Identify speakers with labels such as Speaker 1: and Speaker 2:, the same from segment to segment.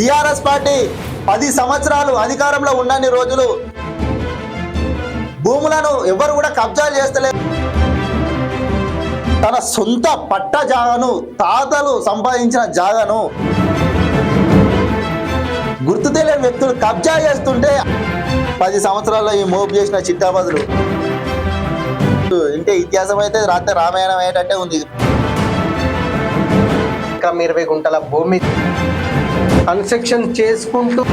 Speaker 1: TRS party పది సంవత్సరాలు అధికారంలో ఉన్నన్ని రోజులు. భూములను ఎవరు కూడా కబ్జాలు చేస్తలేరు తన సొంత పట్ట జాగను తాతలు సంపాదించిన జాగను గుర్తు తెలియని వ్యక్తులు కబ్జా చేస్తుంటే పది సంవత్సరాల్లో ఈ మోపు చేసిన చిట్టాబదులు. ఇంటే ఇతిహాసం అయితే రాత్రి రామాయణం అయ్యేటట్టే ఉంది.
Speaker 2: ఇంకా ఇరవై గుంటల భూమి కన్స్ట్రక్షన్ చేసుకుంటూ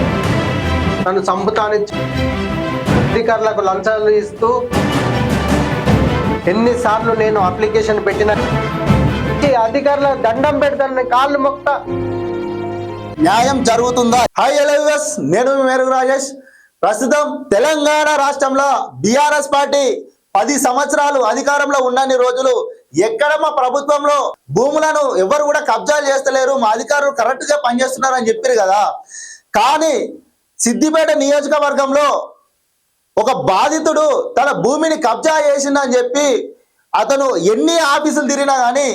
Speaker 2: నన్ను చంపుతాని అధికారులకు లంచాలు ఇస్తూ ఎన్నిసార్లు నేను అప్లికేషన్ పెట్టిన అధికారుల దండం పెడతాను కాళ్ళు మొక్త.
Speaker 1: న్యాయం జరుగుతుందా? హై హలో నేను మీ మేరుగు రాజేష్. ప్రస్తుతం తెలంగాణ రాష్ట్రంలో బీఆర్ఎస్ పార్టీ పది సంవత్సరాలు అధికారంలో ఉన్నన్ని రోజులు ఎక్కడ మా ప్రభుత్వంలో భూములను ఎవరు కూడా కబ్జాలు చేస్తలేరు మా అధికారులు కరెక్ట్గా పనిచేస్తున్నారు అని చెప్పారు కదా. కానీ సిద్దిపేట నియోజకవర్గంలో ఒక బాధితుడు తన భూమిని కబ్జా చేసిందని చెప్పి అతను ఎన్ని ఆఫీసులు తిరిగినా కానీ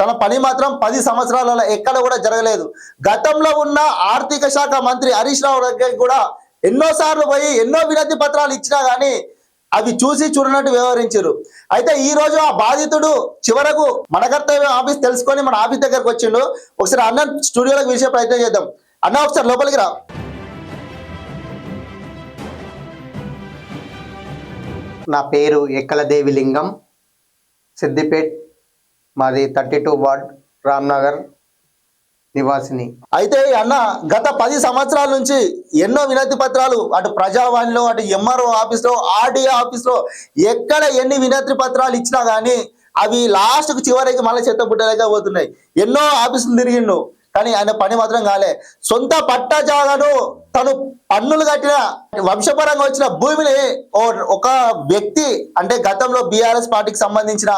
Speaker 1: తన పని మాత్రం పది సంవత్సరాలలో ఎక్కడ కూడా జరగలేదు. గతంలో ఉన్న ఆర్థిక శాఖ మంత్రి హరీష్ రావు దగ్గరికి కూడా ఎన్నోసార్లు పోయి ఎన్నో వినతి పత్రాలు ఇచ్చినా కానీ అది చూసి చూడనట్టు వ్యవహరించారు. అయితే ఈ రోజు ఆ బాధితుడు చివరకు మన కర్తవ్యం ఆఫీస్ తెలుసుకొని మన ఆఫీస్ దగ్గరకు వచ్చిండు. ఒకసారి అన్న స్టూడియోలోకి పిలిచే ప్రయత్నం చేద్దాం. అన్న ఒకసారి లోపలికి రా.
Speaker 2: నా పేరు ఎక్కలదేవి లింగం సిద్దిపేట్ మాది థర్టీ టూ వార్డ్ రామ్నగర్. నివాసిని.
Speaker 1: అయితే అన్న గత పది సంవత్సరాల నుంచి ఎన్నో వినతి పత్రాలు అటు ప్రజావాణిలో అటు ఎంఆర్ఓ ఆఫీస్లో ఆర్డీఓ ఆఫీస్లో ఎక్కడ ఎన్ని వినతి పత్రాలు ఇచ్చినా కానీ అవి లాస్ట్కు చివరికి మళ్ళీ చెత్త బుట్టలేక పోతున్నాయి. ఎన్నో ఆఫీసులు తిరిగిండు కానీ ఆయన పని మాత్రం కాలే. సొంత పట్టా జాగాను తను పన్నులు కట్టిన వంశపరంగా వచ్చిన భూమిని ఒక వ్యక్తి అంటే గతంలో బీఆర్ఎస్ పార్టీకి సంబంధించిన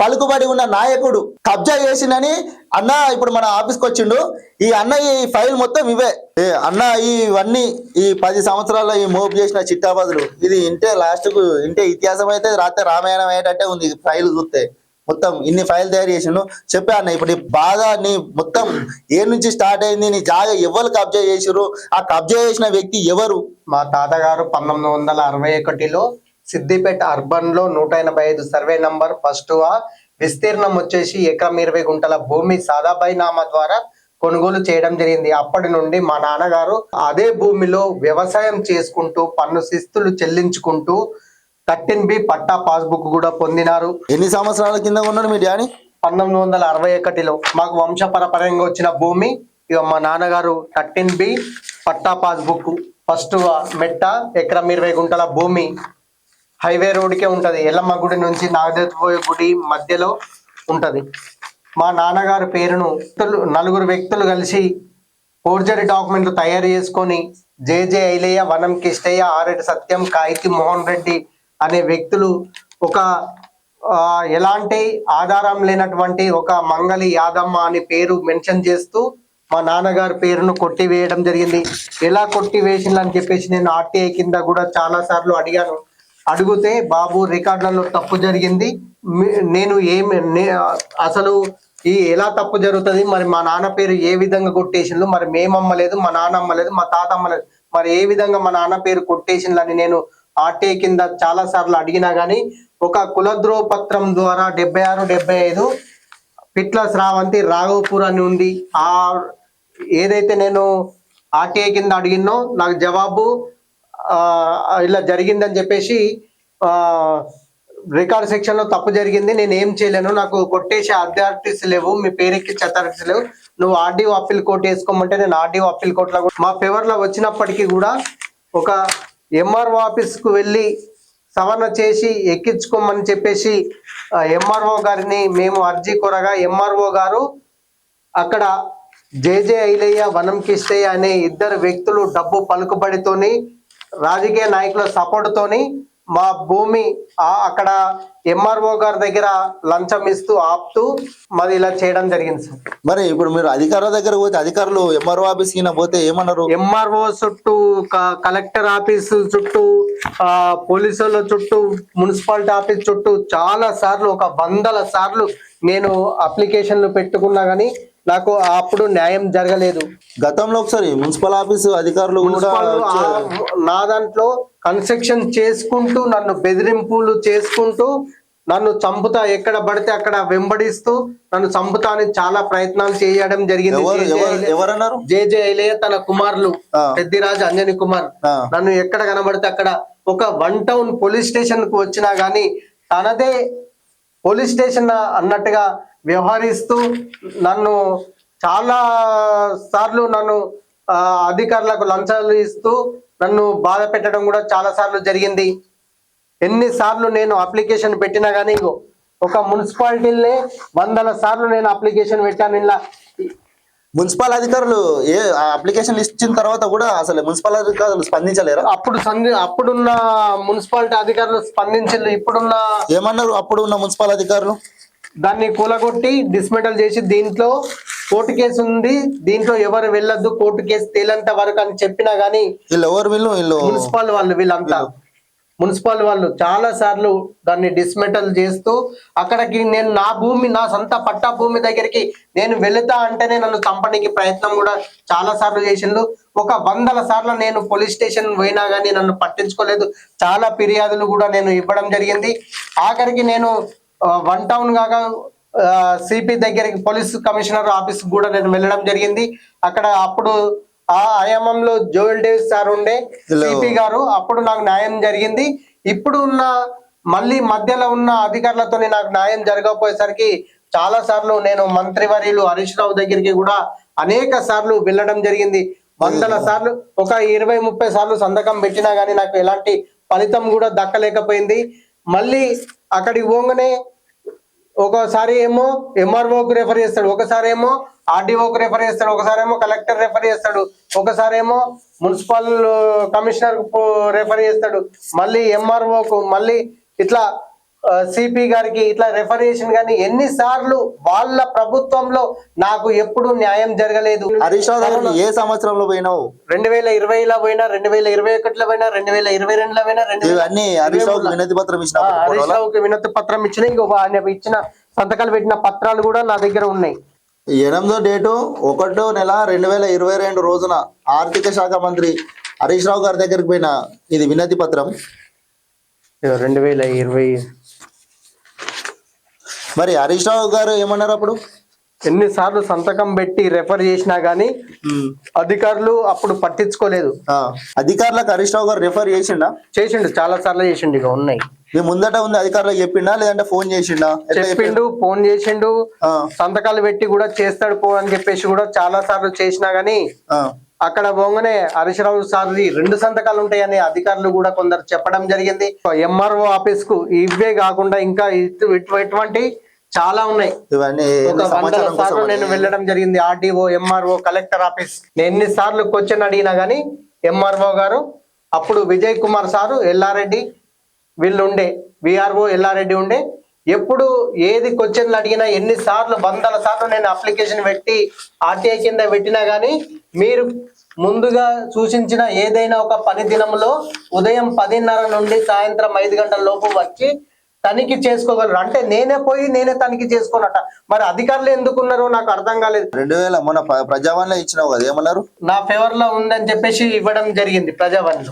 Speaker 1: పలుకుబడి ఉన్న నాయకుడు కబ్జా చేసిందని అన్న ఇప్పుడు మన ఆఫీస్కి వచ్చిండు. ఈ అన్న ఈ ఫైల్ మొత్తం ఇవే. ఏ అన్న ఇవన్నీ ఈ పది సంవత్సరాల్లో ఈ మోపు చేసిన చిట్టాబాదులు. ఇది ఇంటే లాస్ట్కు ఇంటే ఇతిహాసం అయితే రాత్రి రామాయణం అయ్యేటట్టే ఉంది ఫైల్ చూస్తే. మొత్తం ఇన్ని ఫైల్ తయారు చేసిండు. చెప్పే అన్న ఇప్పుడు ఈ బాధ నీ మొత్తం ఏ నుంచి స్టార్ట్ అయింది? నీ జాగ ఎవరు కబ్జా చేసిరు ఆ కబ్జా చేసిన వ్యక్తి ఎవరు?
Speaker 2: మా తాతగారు పంతొమ్మిది వందల అరవై ఒకటిలో సిద్దిపేట అర్బన్లో నూట ఎనభై ఐదు సర్వే నంబర్ ఫస్ట్ ఆ విస్తీర్ణం వచ్చేసి ఎకరం ఇరవై గుంటల భూమి సాదాబాయి నామా ద్వారా కొనుగోలు చేయడం జరిగింది. అప్పటి నుండి మా నాన్నగారు అదే భూమిలో వ్యవసాయం చేసుకుంటూ పన్ను శిస్తులు చెల్లించుకుంటూ థర్టీన్ బి పట్టా పాస్బుక్ కూడా పొందినారు.
Speaker 1: ఎన్ని సంవత్సరాల కింద ఉన్నాడు మీ డాడీ?
Speaker 2: పంతొమ్మిది వందల అరవై ఒకటిలో మాకు వంశపరపరంగా వచ్చిన భూమి ఇక మా నాన్నగారు thirteen B patta passbook first మెట్ట ఎకరం ఇరవై గుంటల భూమి హైవే రోడ్కే ఉంటుంది. ఎల్లమ్మ గుడి నుంచి నాగదేవపోయే గుడి మధ్యలో ఉంటుంది. మా నాన్నగారి పేరును నలుగురు వ్యక్తులు కలిసి ఫోర్జరీ డాక్యుమెంట్లు తయారు చేసుకొని జేజే ఐలయ్య వనం కిష్టయ్య ఆరెడ్డి సత్యం కాయితి మోహన్ రెడ్డి అనే వ్యక్తులు ఒక ఎలాంటి ఆధారం లేనటువంటి ఒక మంగళి యాదమ్మ అని పేరు మెన్షన్ చేస్తూ మా నాన్నగారి పేరును కొట్టివేయడం జరిగింది. ఎలా కొట్టివేసిందని చెప్పేసి నేను ఆర్టీఐ కింద కూడా చాలా సార్లు అడిగాను. అడిగితే బాబు రికార్డులలో తప్పు జరిగింది. నేను ఏమి నే- అసలు ఈ ఎలా తప్పు జరుగుతుంది? మరి మా నాన్న పేరు ఏ విధంగా కొట్టేసిండ్రు? మరి మేము అమ్మలేదు మా నాన్న అమ్మలేదు మా తాత అమ్మలేదు. మరి ఏ విధంగా మా నాన్న పేరు కొట్టేసిండ్రు నేను ఆర్టీఐ కింద చాలా సార్లు అడిగినా గానీ ఒక కులద్రోహ పత్రం ద్వారా డెబ్బై ఆరు డెబ్బై ఐదు పిట్ల శ్రావంతి రాఘవపూర్ అని ఉంది ఆ ఏదైతే నేను ఆర్టీఐ కింద అడిగినో నాకు జవాబు ఇలా జరిగిందని చెప్పేసి రికార్డ్ సెక్షన్లో తప్పు జరిగింది నేను ఏం చేయలేను నాకు కొట్టేసే అథారిటీస్ లేవు మీ పేరెక్కి అథారిటీస్ లేవు నువ్వు ఆర్డీఓ అప్పీల్ కోర్టు వేసుకోమంటే నేను ఆర్డీఓ అప్పీల్ కోర్టులో మా ఫేవర్లో వచ్చినప్పటికీ కూడా ఒక ఎంఆర్ఓ ఆఫీస్కు వెళ్ళి సవరణ చేసి ఎక్కించుకోమని చెప్పేసి ఎంఆర్ఓ గారిని మేము అర్జీ కోరగా ఎంఆర్ఓ గారు అక్కడ జేజే ఐలయ్య వనం కిష్టయ్య అనే ఇద్దరు వ్యక్తులు డబ్బు పలుకుబడితోని రాజకీయ నాయకుల సపోర్ట్ తోని మా భూమి అక్కడ ఎంఆర్ఓ గారి దగ్గర లంచం ఇస్తూ ఆపుతూ మాది ఇలా చేయడం జరిగింది సార్.
Speaker 1: మరి ఇప్పుడు మీరు అధికారుల దగ్గర పోతే అధికారులు ఎంఆర్ఓ ఆఫీస్ పోతే ఏమన్నారు?
Speaker 2: ఎంఆర్ఓ చుట్టూ కలెక్టర్ ఆఫీస్ చుట్టూ ఆ, పోలీసుల చుట్టూ మున్సిపాలిటీ ఆఫీస్ చుట్టూ చాలా సార్లు ఒక వందల సార్లు నేను అప్లికేషన్లు పెట్టుకున్నా కానీ నాకు అప్పుడు న్యాయం జరగలేదు
Speaker 1: గతంలో ఒకసారి మున్సిపల్ ఆఫీస్ అధికారులు కూడా
Speaker 2: నా దాంట్లో కన్స్ట్రక్షన్ చేసుకుంటూ నన్ను బెదిరింపులు చేసుకుంటూ నన్ను చంపుతా ఎక్కడ పడితే అక్కడ వెంబడిస్తూ నన్ను చంపుతా అని చాలా ప్రయత్నాలు చేయడం జరిగింది
Speaker 1: ఎవరన్నారు
Speaker 2: జేజే ఐలయ్య తన కుమారులు. పెద్దిరాజు అంజని కుమార్. నన్ను ఎక్కడ కనబడితే అక్కడ ఒక వన్ టౌన్ పోలీస్ స్టేషన్కు వచ్చినా గానీ తనదే పోలీస్ స్టేషన్ అన్నట్టుగా వ్యవహరిస్తూ నన్ను చాలా సార్లు నన్ను అధికారులకు లంచాలు ఇస్తూ నన్ను బాధ పెట్టడం కూడా చాలా సార్లు జరిగింది. ఎన్నిసార్లు నేను అప్లికేషన్ పెట్టినా కానీ ఒక మున్సిపాలిటీలే వందల సార్లు నేను అప్లికేషన్ పెట్టాను ఇలా
Speaker 1: మున్సిపల్ అధికారులు ఏ అప్లికేషన్ ఇచ్చిన తర్వాత కూడా అసలు మున్సిపల్ అధికారులు స్పందించలేరా?
Speaker 2: అప్పుడు అప్పుడున్న మున్సిపాలిటీ అధికారులు స్పందించారు ఇప్పుడున్న
Speaker 1: ఏమన్నారు అప్పుడు ఉన్న మున్సిపల్ అధికారులు?
Speaker 2: దాన్ని కూలగొట్టి డిస్మెటల్ చేసి దీంట్లో కోర్టు కేసు ఉంది. దీంట్లో ఎవరు వెళ్ళొద్దు కోర్టు కేసు తేలంత వరకు అని చెప్పినా గానీ
Speaker 1: వీళ్ళు ఎవరు వీళ్ళు?
Speaker 2: మున్సిపల్ వాళ్ళు వీళ్ళంతా. మున్సిపల్ వాళ్ళు చాలా సార్లు దాన్ని డిస్మెటల్ చేస్తూ అక్కడికి నేను నా భూమి నా సొంత పట్టా భూమి దగ్గరికి నేను వెళుతా అంటేనే నన్ను చంపడానికి ప్రయత్నం కూడా చాలా సార్లు చేసిండు ఒక వందల సార్లు నేను పోలీస్ స్టేషన్ పోయినా కానీ నన్ను పట్టించుకోలేదు. చాలా ఫిర్యాదులు కూడా నేను ఇవ్వడం జరిగింది. ఆఖరికి నేను వన్ టౌన్ కాగా సిపి దగ్గరికి పోలీస్ కమిషనర్ ఆఫీస్ కూడా నేను వెళ్ళడం జరిగింది. అక్కడ అప్పుడు ఆ ఆయామంలో జోయల్ డేవిస్ సార్ ఉండే. సిపి గారు అప్పుడు నాకు న్యాయం జరిగింది. ఇప్పుడు ఉన్న మళ్ళీ మధ్యలో ఉన్న అధికారులతో నాకు న్యాయం జరగకపోయేసరికి చాలా సార్లు నేను మంత్రివర్యులు హరీష్ రావు దగ్గరికి కూడా అనేక సార్లు వెళ్ళడం జరిగింది. వందల సార్లు ఒక ఇరవై ముప్పై సార్లు సంతకం పెట్టినా గానీ నాకు ఎలాంటి ఫలితం కూడా దక్కలేకపోయింది. మళ్ళీ అక్కడికి పోగానే ఒకసారి ఏమో ఎంఆర్ఓకి రెఫర్ చేస్తాడు ఒకసారి ఏమో ఆర్డీఓకి రెఫర్ చేస్తాడు ఒకసారి ఏమో కలెక్టర్ రెఫర్ చేస్తాడు ఒకసారి ఏమో మున్సిపల్ కమిషనర్ రెఫర్ చేస్తాడు మళ్ళీ ఎంఆర్ఓకు మళ్ళీ ఇట్లా సిపి గారికి ఇట్లా రెఫర్ చేసిన కానీ ఎన్నిసార్లు వాళ్ళ ప్రభుత్వంలో నాకు ఎప్పుడు న్యాయం జరగలేదు.
Speaker 1: హరీష్ రావు ఏ సంవత్సరంలో పోయినావు?
Speaker 2: రెండు వేల ఇరవైలో పోయినా రెండు వేల ఇరవై ఒకటిలో పోయినా రెండు వేల ఇరవై రెండులో పోయినా రెండు
Speaker 1: ఇవన్నీ హరీష్ రావుకి వినతి పత్రం
Speaker 2: ఆ,
Speaker 1: ఇచ్చినప్పుడు
Speaker 2: హరీష్? రావుకి వినతి పత్రం ఇచ్చిన ఇంకో ఆయన ఇచ్చిన సంతకాలు పెట్టిన పత్రాలు కూడా నా దగ్గర ఉన్నాయి.
Speaker 1: ఎనిమిదో డేటు ఒకటో నెల రెండు వేల ఇరవై రెండు రోజున ఆర్థిక శాఖ మంత్రి హరీష్ రావు గారి దగ్గరికి పోయిన ఇది వినతి పత్రం?
Speaker 2: రెండు వేల ఇరవై
Speaker 1: మరి హరీష్ రావు గారు ఏమన్నారు అప్పుడు?
Speaker 2: ఎన్నిసార్లు సంతకం పెట్టి రెఫర్ చేసినా గానీ అధికారులు అప్పుడు పట్టించుకోలేదు.
Speaker 1: అధికారులకు హరీష్ రావు గారు రిఫర్ చేసిండా?
Speaker 2: చేసిండు చాలా సార్లు చేసిండు ఇక ఉన్నాయి.
Speaker 1: మీ ముందట ఉంది అధికారులకు చెప్పిండా? లేదంటే ఫోన్ చేసిండా?
Speaker 2: చెప్పిండు ఫోన్ చేసిండు. సంతకాలు పెట్టి కూడా చేస్తాడు పో అని చెప్పేసి కూడా చాలా సార్లు చేసినా గానీ అక్కడ పోగానే హరీశ్రావు సార్ది రెండు సంతకాలు ఉంటాయని అధికారులు కూడా కొందరు చెప్పడం జరిగింది. ఎంఆర్ఓ ఆఫీస్కు ఇవే కాకుండా ఇంకా ఇటువంటి చాలా ఉన్నాయి.
Speaker 1: ఇవన్నీ
Speaker 2: సార్లు నేను వెళ్ళడం జరిగింది. RDO MRO collector office. నేను ఎన్ని సార్లు క్వశ్చన్ అడిగినా గానీ ఎంఆర్ఓ గారు అప్పుడు విజయ్ కుమార్ సారు ఎల్లారెడ్డి వీళ్ళు ఉండే విఆర్ఓ ఎల్లారెడ్డి ఉండే. ఎప్పుడు ఏది క్వశ్చన్లు అడిగినా ఎన్ని సార్లు వందల సార్లు నేను అప్లికేషన్ పెట్టి ఆర్టీఐ కింద పెట్టినా గానీ మీరు ముందుగా సూచించిన ఏదైనా ఒక పని దినంలో ఉదయం పదిన్నర నుండి సాయంత్రం ఐదు గంటల లోపు వచ్చి తనిఖీ చేసుకోగలరు. అంటే నేనే పోయి నేనే తనిఖీ చేసుకోనట మరి అధికారులు ఎందుకున్నారో నాకు అర్థం కాలేదు.
Speaker 1: రెండు వేల మొన్న ప్ర- ప్రజావాణిలో ఇచ్చినావు కదా ఏమన్నారు?
Speaker 2: నా ఫేవర్లో ఉందని చెప్పేసి ఇవ్వడం జరిగింది ప్రజావాణి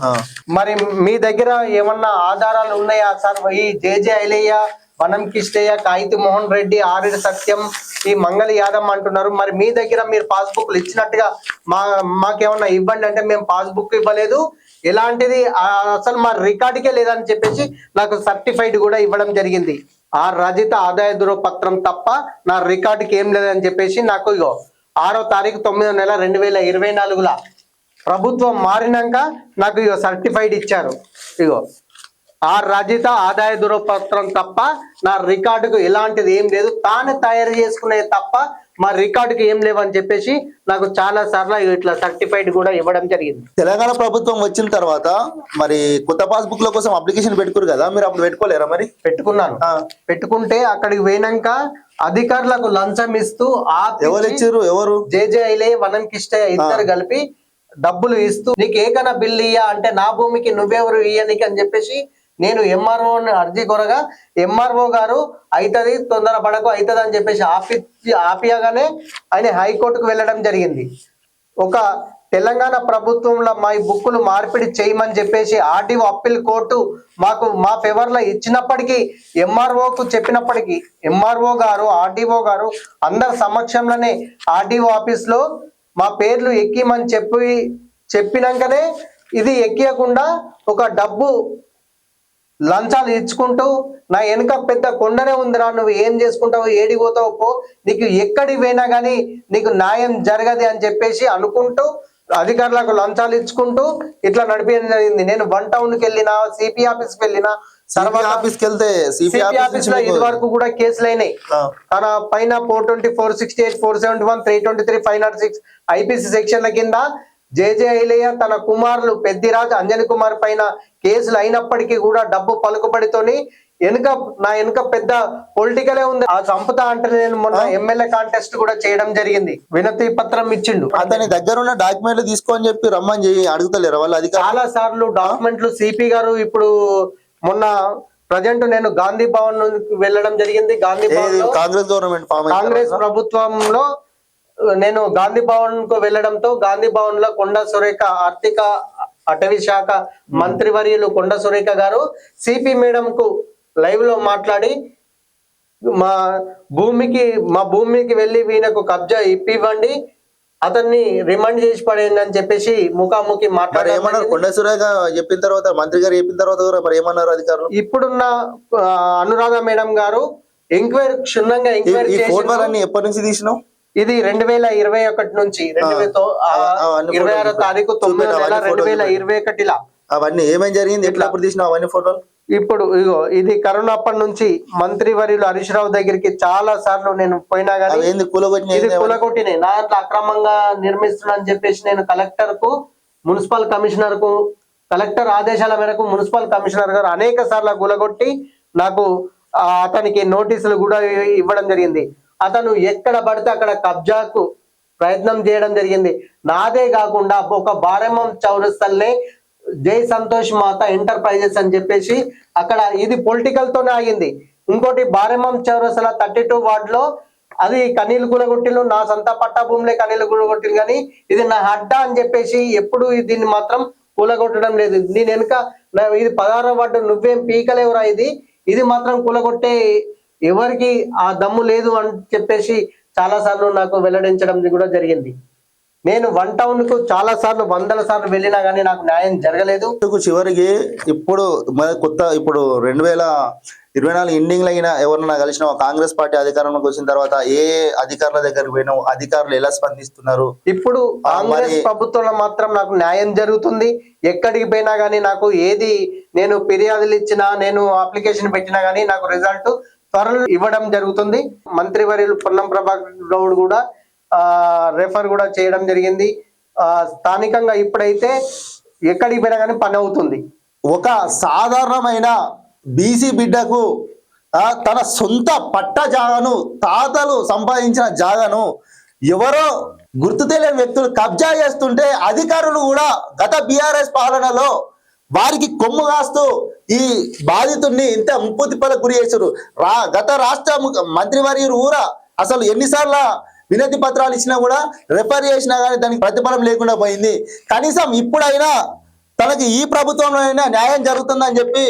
Speaker 2: మరి మీ దగ్గర ఏమన్నా ఆధారాలు ఉన్నాయా సార్? ఈ జేజే ఐలయ్య వనం కిష్టయ్య కాయితి మోహన్ రెడ్డి ఆర్ఎడ్ సత్యం ఈ మంగళ యాదవ్ అంటున్నారు. మరి మీ దగ్గర మీరు పాస్బుక్లు ఇచ్చినట్టుగా మా మాకేమన్నా ఇవ్వండి అంటే మేము పాస్బుక్ ఇవ్వలేదు. ఎలాంటిది? అసలు మా రికార్డుకే లేదని చెప్పేసి నాకు సర్టిఫైడ్ కూడా ఇవ్వడం జరిగింది. ఆ రజిత ఆదాయ ధృవపత్రం తప్ప నా రికార్డుకి ఏం లేదని చెప్పేసి నాకు ఇగో ఆరో తారీఖు తొమ్మిదో నెల రెండు వేల ఇరవై నాలుగులా ప్రభుత్వం మారినాక నాకు ఇగో సర్టిఫైడ్ ఇచ్చారు. ఇగో ఆ రజిత ఆదాయ ధృవపత్రం తప్ప నా రికార్డుకు ఎలాంటిది ఏం లేదు. తానే తయారు చేసుకునే తప్ప మా రికార్డుకి ఏం లేవని చెప్పేసి నాకు చాలా సార్లు ఇట్లా సర్టిఫైడ్ కూడా ఇవ్వడం జరిగింది.
Speaker 1: తెలంగాణ ప్రభుత్వం వచ్చిన తర్వాత మరి కొత్త పాస్బుక్ ల కోసం అప్లికేషన్ పెట్టుకోరు కదా? మీరు అప్పుడు పెట్టుకోలేరా మరి?
Speaker 2: పెట్టుకున్నాను. పెట్టుకుంటే అక్కడికి పోయినాక అధికారులకు లంచం ఇస్తూ
Speaker 1: ఎవరు ఇచ్చారు ఎవరు?
Speaker 2: జేజే ఐలే వనం కిష్టయ్య ఇద్దరు కలిపి డబ్బులు ఇస్తూ నీకు ఏకన బిల్లు ఇయ్యా అంటే నా భూమికి నువ్వెవరు ఇయ్యనికి అని చెప్పేసి నేను ఎంఆర్ఓ అర్జీ కొరగా ఎంఆర్ఓ గారు అవుతుంది తొందర పడకు అవుతుంది అని చెప్పేసి ఆపి ఆపియగానే ఆయన హైకోర్టుకు వెళ్ళడం జరిగింది. ఒక తెలంగాణ ప్రభుత్వంలో మా ఈ బుక్కులు మార్పిడి చేయమని చెప్పేసి ఆర్డీఓ అప్పీల్ కోర్టు మాకు మా ఫేవర్లో ఇచ్చినప్పటికీ ఎంఆర్ఓకు చెప్పినప్పటికీ ఎంఆర్ఓ గారు ఆర్డీఓ గారు అందరి సమక్షంలోనే ఆర్డీఓ ఆఫీస్లో మా పేర్లు ఎక్కిమని చెప్పి చెప్పినాకనే ఇది ఎక్కియకుండా ఒక డబ్బు లంచాలు ఇచ్చుకుంటూ నా వెనుక పెద్ద కొండనే ఉందిరా నువ్వు ఏం చేసుకుంటావు ఏడికి పోతావు పో నీకు ఎక్కడి పోయినా కానీ నీకు న్యాయం జరగదు అని చెప్పేసి అనుకుంటూ అధికారులకు లంచాలు ఇచ్చుకుంటూ ఇట్లా నడిపించడం జరిగింది. నేను వన్ టౌన్కి వెళ్ళినా సిపి ఆఫీస్కి వెళ్ళినా
Speaker 1: సిపి ఆఫీస్కి వెళ్తే సిపి ఆఫీస్లో
Speaker 2: ఇది వరకు కూడా కేసులు అయినాయి. తన పైన four twenty four sixty eight four seventy one three twenty three five not six IPC సెక్షన్ల కింద జేజే ఐలయ్య తన కుమారులు పెద్దిరాజ్ అంజని కుమార్ పైన కేసులు అయినప్పటికీ కూడా డబ్బు పలుకుబడితోని వెనుక నా వెనుక పెద్ద పొలిటికలే ఉంది. ఆ సంపద అంటే నేను మొన్న ఎమ్మెల్యే కాంటెస్ట్ కూడా చేయడం జరిగింది. వినతి పత్రం ఇచ్చిండు.
Speaker 1: అతని దగ్గర ఉన్న డాక్యుమెంట్లు తీసుకోని చెప్పి రమ్మని అడుగుతలేరు వాళ్ళు
Speaker 2: చాలా సార్లు డాక్యుమెంట్లు సిపి గారు ఇప్పుడు మొన్న ప్రజెంట్ నేను గాంధీ భవన్ వెళ్ళడం జరిగింది. Gandhi Bhavan
Speaker 1: Congress government
Speaker 2: Congress? ప్రభుత్వంలో నేను గాంధీ భవన్కు వెళ్ళడంతో గాంధీ భవన్లో కొండ సురేఖ ఆర్థిక అటవీ శాఖ మంత్రివర్యులు కొండ సురేఖ గారు సిపి మేడం కు లైవ్లో మాట్లాడి మా భూమికి మా భూమికి వెళ్ళి వీళ్ళకు కబ్జా ఇప్పివ్వండి అతన్ని రిమాండ్ చేసి పడేయండి అని చెప్పేసి ముఖాముఖి మాట్లాడారు
Speaker 1: ఏమన్నారు? కొండ సురేఖ చెప్పిన తర్వాత మంత్రి గారు చెప్పిన తర్వాత కూడా మరి ఏమన్నారు అధికారులు?
Speaker 2: ఇప్పుడున్న అనురాధ మేడం గారు ఎంక్వైరీ క్షుణ్ణంగా ఎంక్వైరీ
Speaker 1: ఎప్పటి నుంచి తీసినావు?
Speaker 2: ఇది రెండు వేల ఇరవై ఒకటి నుంచి రెండు వేల ఇరవై ఆరో. తారీఖు తొమ్మిదో నెల రెండు వేల ఇరవై ఒకటిలా.
Speaker 1: అవన్నీ ఏమేం జరిగింది? ఎట్లా అప్పుడు తీసినావు అవన్నీ ఫోటోలు?
Speaker 2: ఇప్పుడు ఇగో ఇది కరోనా అప్పటి నుంచి మంత్రి వర్యులు హరీష్ రావు దగ్గరికి చాలా సార్లు నేను పోయినా
Speaker 1: కూలగొట్టిన
Speaker 2: ఇది? కులకొట్టినే నా దాంట్లో అక్రమంగా నిర్మిస్తున్నా అని చెప్పేసి నేను కలెక్టర్కు మున్సిపల్ కమిషనర్కు కలెక్టర్ ఆదేశాల మేరకు మున్సిపల్ కమిషనర్ గారు అనేక సార్లు కూలగొట్టి నాకు అతనికి నోటీసులు కూడా ఇవ్వడం జరిగింది. అతను ఎక్కడ పడితే అక్కడ కబ్జాకు ప్రయత్నం చేయడం జరిగింది. నాదే కాకుండా ఒక బారెమం చౌరస్తల్నే జై సంతోష్ మాత ఎంటర్ప్రైజెస్ అని చెప్పేసి అక్కడ ఇది పొలిటికల్ తోనే ఆగింది. ఇంకోటి బారెమం చౌరస్తల థర్టీ టూ వార్డులో అది కనీలు కూలగొట్టిలు నా సొంత పట్టా భూములే కనీలు కూలగొట్టిలు కానీ ఇది నా అడ్డా అని చెప్పేసి ఎప్పుడు దీన్ని మాత్రం కూలగొట్టడం లేదు. నేను వెనుక ఇది పదహారో వార్డు నువ్వేం పీకలేవురా ఇది. ఇది మాత్రం కూలగొట్టే ఎవరికి ఆ దమ్ము లేదు అని చెప్పేసి చాలా సార్లు నాకు వెల్లడించడం కూడా జరిగింది. నేను వన్ టౌన్కు చాలా సార్లు వందల సార్లు వెళ్ళినా కానీ నాకు న్యాయం జరగలేదు.
Speaker 1: చివరికి ఇప్పుడు మన కొత్త ఇప్పుడు రెండు వేల ఇరవై నాలుగు ఎండింగ్ అయినా ఎవరన్నా కలిసిన కాంగ్రెస్ పార్టీ అధికారంలోకి వచ్చిన తర్వాత ఏ అధికారుల దగ్గరికి పోయినావు? అధికారులు ఎలా స్పందిస్తున్నారు?
Speaker 2: ఇప్పుడు కాంగ్రెస్
Speaker 1: మరి-
Speaker 2: ప్రభుత్వంలో మాత్రం నాకు న్యాయం జరుగుతుంది. ఎక్కడికి పోయినా కానీ నాకు ఏది నేను ఫిర్యాదులు ఇచ్చినా నేను అప్లికేషన్ పెట్టినా కానీ నాకు రిజల్ట్ త్వరలో ఇవ్వడం జరుగుతుంది. మంత్రివర్యులు పొన్నం ప్రభాకర్ గౌడ్ కూడా రెఫర్ కూడా చేయడం జరిగింది. స్థానికంగా ఇప్పుడైతే ఎక్కడికి పోయినా కానీ పని అవుతుంది.
Speaker 1: ఒక సాధారణమైన బీసీ బిడ్డకు తన సొంత పట్ట జాగను తాతలు సంపాదించిన జాగను ఎవరో గుర్తు తెలియని వ్యక్తులు కబ్జా చేస్తుంటే అధికారులు కూడా గత బీఆర్ఎస్ పాలనలో వారికి కొమ్ము కాస్తూ ఈ బాధితుడిని ఇంత ముప్పు తిప్పలకు గురి చేశారు. రా గత రాష్ట్ర మంత్రి మంత్రివర్యులు ఊరా అసలు ఎన్నిసార్లు వినతి పత్రాలు ఇచ్చినా కూడా రెఫర్ చేసినా కానీ దానికి ప్రతిఫలం లేకుండా పోయింది. కనీసం ఇప్పుడైనా తనకి ఈ ప్రభుత్వంలో అయినా న్యాయం జరుగుతుందని చెప్పి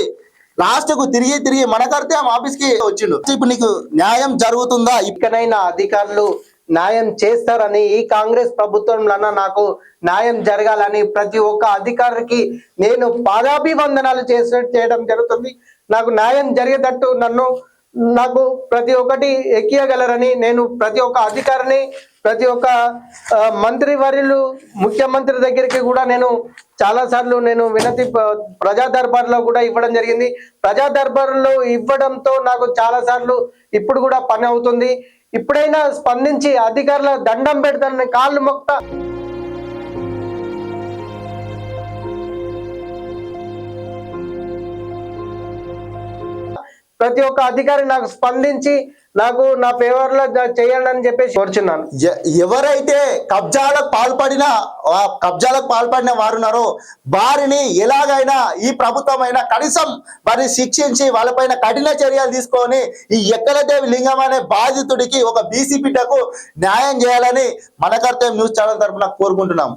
Speaker 1: లాస్ట్కు తిరిగి తిరిగి మనకడితే ఆ ఆఫీస్కి వచ్చిండు. ఇప్పుడు నీకు న్యాయం జరుగుతుందా?
Speaker 2: ఇక్కడైనా అధికారులు న్యాయం చేస్తారని ఈ కాంగ్రెస్ ప్రభుత్వంలో నాకు న్యాయం జరగాలని ప్రతి ఒక్క అధికారికి నేను పాదాభివందనాలు చేసే చేయడం జరుగుతుంది. నాకు న్యాయం జరిగేటట్టు నన్ను నాకు ప్రతి ఒక్కటి ఎక్కియగలరని నేను ప్రతి ఒక్క అధికారిని ప్రతి ఒక్క మంత్రి వర్యులు ముఖ్యమంత్రి దగ్గరికి కూడా నేను చాలా సార్లు నేను వినతి ప్రజా దర్బార్లో కూడా ఇవ్వడం జరిగింది. ప్రజా దర్బార్లో ఇవ్వడంతో నాకు చాలా సార్లు ఇప్పుడు కూడా పని అవుతుంది. ఇప్పుడైనా స్పందించి అధికారుల దండం పెడతానని కాళ్ళు మొక్తా ప్రతి ఒక్క అధికారి నాకు స్పందించి నాకు నా ఫేవర్లో చేయండి అని చెప్పేసి కోరుచున్నాను.
Speaker 1: ఎవరైతే కబ్జాలకు పాల్పడిన కబ్జాలకు పాల్పడిన వారు ఉన్నారో వారిని ఎలాగైనా ఈ ప్రభుత్వం అయినా కనీసం వారిని శిక్షించి వాళ్ళపైన కఠిన చర్యలు తీసుకొని ఈ ఎక్కలదేవి లింగం అనే బాధితుడికి ఒక బీసీ బిడ్డకు న్యాయం చేయాలని మన న్యూస్ ఛానల్ తరఫున కోరుకుంటున్నాం.